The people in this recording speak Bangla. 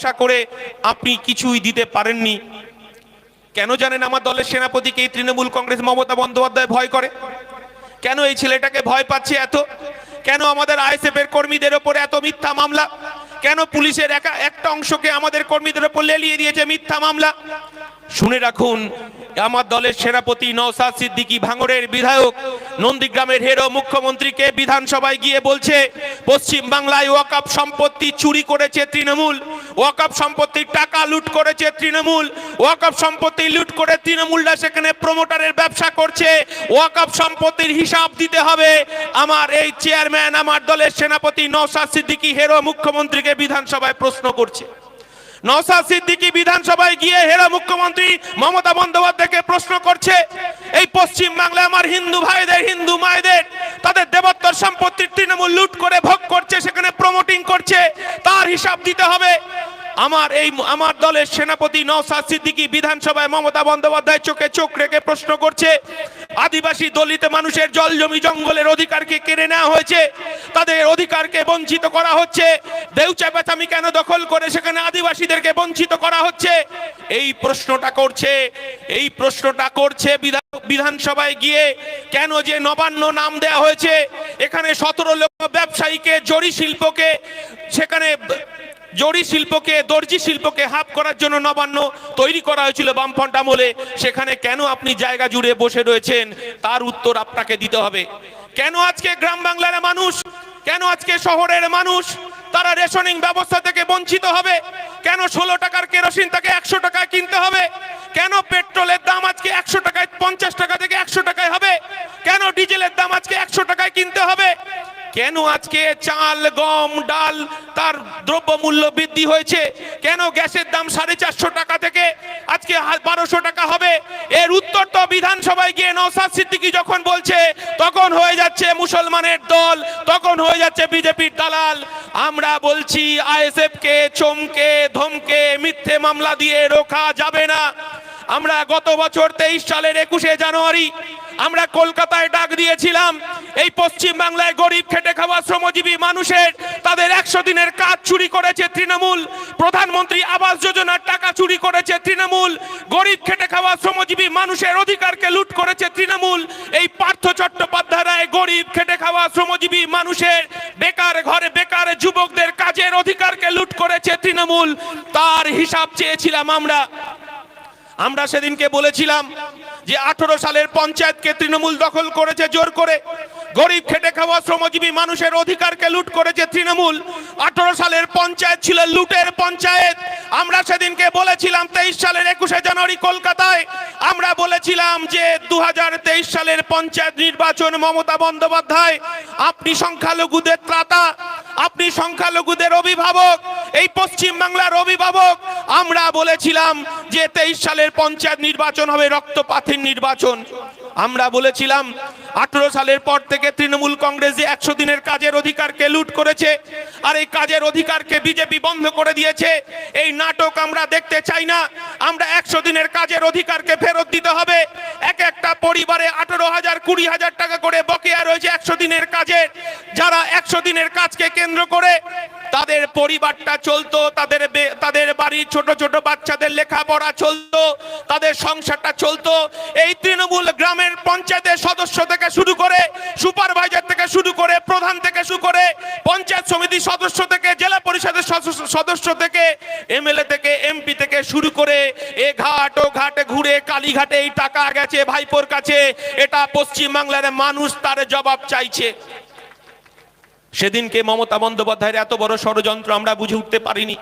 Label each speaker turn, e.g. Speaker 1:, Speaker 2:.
Speaker 1: আশা করে আপনি কিছুই দিতে পারেননি। কেন জানেন আমার দলের সেনাপতিকে এই তৃণমূল কংগ্রেস মমতা বন্দ্যোপাধ্যায় ভয় করে? কেন এই ছেলেটাকে ভয় পাচ্ছে এত? কেন আমাদের আইএসএফ এর কর্মীদের ওপরে এত মিথ্যা মামলা? কেন পুলিশের একা একটা অংশকে আমাদের কর্মীদের ওপর লেলিয়ে দিয়েছে মিথ্যা মামলা? শুনে রাখুন, আমার দলের সেনাপতি নওসাদ সিদ্দিকী ভাঙড়ের বিধায়ক, নন্দীগ্রামের হেরো মুখ্যমন্ত্রীকে বিধানসভায় গিয়ে বলছে পশ্চিম বাংলায় ওয়াকাপ সম্পত্তি চুরি করেছে তৃণমূল। ওয়াকাপ সম্পত্তির টাকা লুট করেছে তৃণমূল, ওয়াকফ সম্পত্তি লুট করে তৃণমূলরা সেখানে প্রমোটারের ব্যবসা করছে। ওয়াকফ সম্পত্তির হিসাব দিতে হবে। আমার এই চেয়ারম্যান আমার দলের সেনাপতি নৌসাদ সিদ্দিকী হেরো মুখ্যমন্ত্রীকে বিধানসভায় প্রশ্ন করছে। নওসাদ সিদ্দিকি বিধানসভায় গিয়ে হেরা মুখ্যমন্ত্রী মমতা বন্দ্যোপাধ্যায়কে প্রশ্ন করছে, এই পশ্চিম বাংলায় আমার হিন্দু ভাইদের, হিন্দু মায়েদের, তাদের দেবত্বর সম্পত্তির তৃণমূল লুট করে ভোগ করছে, সেখানে প্রমোটিং করছে, তার হিসাব দিতে হবে। আমার এই, আমার দলের সেনাপতি নওসাদ সিদ্দিকী বিধানসভায় মমতা বন্দ্যোপাধ্যায় চোখে চোখ রেখে প্রশ্ন করছে, আদিবাসী দলিত মানুষের জল জমি জঙ্গলের অধিকারকে কেড়ে নেওয়া হয়েছে, তাদের অধিকারকে বঞ্চিত করা হচ্ছে, দেউচা পেতামি কেন দখল করে সেখানে আদিবাসীদেরকে বঞ্চিত করা হচ্ছে? এই প্রশ্নটা করছে, এই প্রশ্নটা করছে বিধান- বিধানসভায় গিয়ে কেন যে নবান্ন নাম দেয়া হয়েছে, এখানে সতেরো লক্ষ ব্যবসায়ীকে জরি শিল্পকে সেখানে জরি শিল্পকে, দর্জি শিল্পকে হাফ করার জন্য নবান্ন তৈরি করা হয়েছিল বামফ্রন্ট আমলে। সেখানে কেন আপনি জায়গা জুড়ে বসে রয়েছেন? তার উত্তর আপনাকে দিতে হবে। কেন আজকে গ্রাম বাংলার মানুষ, কেন আজকে শহরের মানুষ, তারা রেশনিং ব্যবস্থা থেকে বঞ্চিত হবে? কেন ষোলো টাকার কেরোসিন তাকে একশো টাকায় কিনতে হবে? কেন পেট্রোলের দাম আজকে একশো টাকায়, পঞ্চাশ টাকা থেকে একশো টাকায় হবে? কেন ডিজেলের দাম আজকে একশো টাকায় কিনতে হবে? কেন আজকে চাল, গম, ডাল তার দ্রব্য মূল্য বৃদ্ধি হয়েছে? কেন গ্যাসের দাম সাড়ে চারশো টাকা থেকে আজকে বারোশো টাকা হবে? এর উত্তর তো বিধানসভায় গিয়ে নৌসাদ সিদ্দিকি যখন বলছে, তখন হয়ে যাচ্ছে মুসলমানের দল, তখন হয়ে যাচ্ছে বিজেপির দালাল। আমরা বলছি আইএসএফ কে চমকে, ধমকে, মিথ্যে মামলা দিয়ে রোখা যাবে না। আমরা গত বছর তেইশ সালের একুশে জানুয়ারি, আমরা কলকাতায় ডাক দিয়েছিলাম এই পশ্চিম বাংলায় গরিব খেটে খাওয়া শ্রমজীবী মানুষের, তাদের একশো দিনের কাজ চুরি করেছে তৃণমূল। প্রধানমন্ত্রী আবাস যোজনার টাকা চুরি করেছে তৃণমূল। গরিব খেটে খাওয়া শ্রমজীবী মানুষের অধিকারকে লুট করেছে তৃণমূল। এই পার্থ চট্টোপাধ্যায় গরিব খেটে খাওয়া শ্রমজীবী মানুষের, বেকার ঘরে বেকার যুবকদের কাজের অধিকারকে লুট করেছে তৃণমূল। তার হিসাব চেয়েছিলাম আমরা। আমরা সেদিনকে বলেছিলাম যে আঠারো সালের পঞ্চায়েতকে তৃণমূল দখল করেছে জোর করে। গরিব খেটে খাওয়া শ্রমজীবী মানুষের অধিকারকে লুট করেছে তৃণমূল। আঠারো সালের পঞ্চায়েত ছিল লুটের পঞ্চায়েত। আমরা সেদিনকে বলেছিলাম তেইশ সালের একুশে জানুয়ারি কলকাতায়। আমরা বলেছিলাম যে দু হাজার তেইশ সালের পঞ্চায়েত নির্বাচন মমতা বন্দ্যোপাধ্যায়, আপনি সংখ্যালঘুদের ত্রাতা, আপনি সংখ্যালঘুদের অভিভাবক, এই পশ্চিম বাংলার অভিভাবক। আমরা বলেছিলাম যে তেইশ সালের পঞ্চায়েত নির্বাচন হবে রক্তপাতের নির্বাচন। আমরা বলেছিলাম আঠারো সালের পর থেকে তৃণমূল কংগ্রেস যে একশো দিনের কাজের অধিকারকে লুট করেছে আর এই কাজের অধিকারকে বিজেপি বন্ধ করে দিয়েছে, এই নাটক আমরা দেখতে চাই না। আমরা একশো দিনের কাজের অধিকারকে ফেরত দিতে হবে। এক একটা পরিবারে আঠারো হাজার, কুড়ি হাজার টাকা করে বকেয়া রয়েছে একশো দিনের কাজের। যারা একশো দিনের কাজকে কেন্দ্র করে তাদের পরিবারটা চলতো, তাদের তাদের বাড়ির ছোট ছোট বাচ্চাদের লেখাপড়া চলতো, তাদের সংসারটা চলতো। এই তৃণমূল গ্রামের পঞ্চায়েতের সদস্য থেকে শুরু করে সুপারভাইজার থেকে শুরু করে প্রধান থেকে শুরু করে পঞ্চায়েত সমিতির সদস্য থেকে, জেলা পরিষদের সদস্য- থেকে, এমএলএ থেকে, এমপি থেকে শুরু করে এ ঘাট, ও ঘাটে ঘুরে কালীঘাটে এই টাকা গেছে ভাইপোর কাছে। এটা পশ্চিম বাংলার মানুষ তার জবাব চাইছে। সেদিনকে মমতা বন্দ্যোপাধ্যায়ের এত বড় ষড়যন্ত্র আমরা বুঝে উঠতে পারিনি।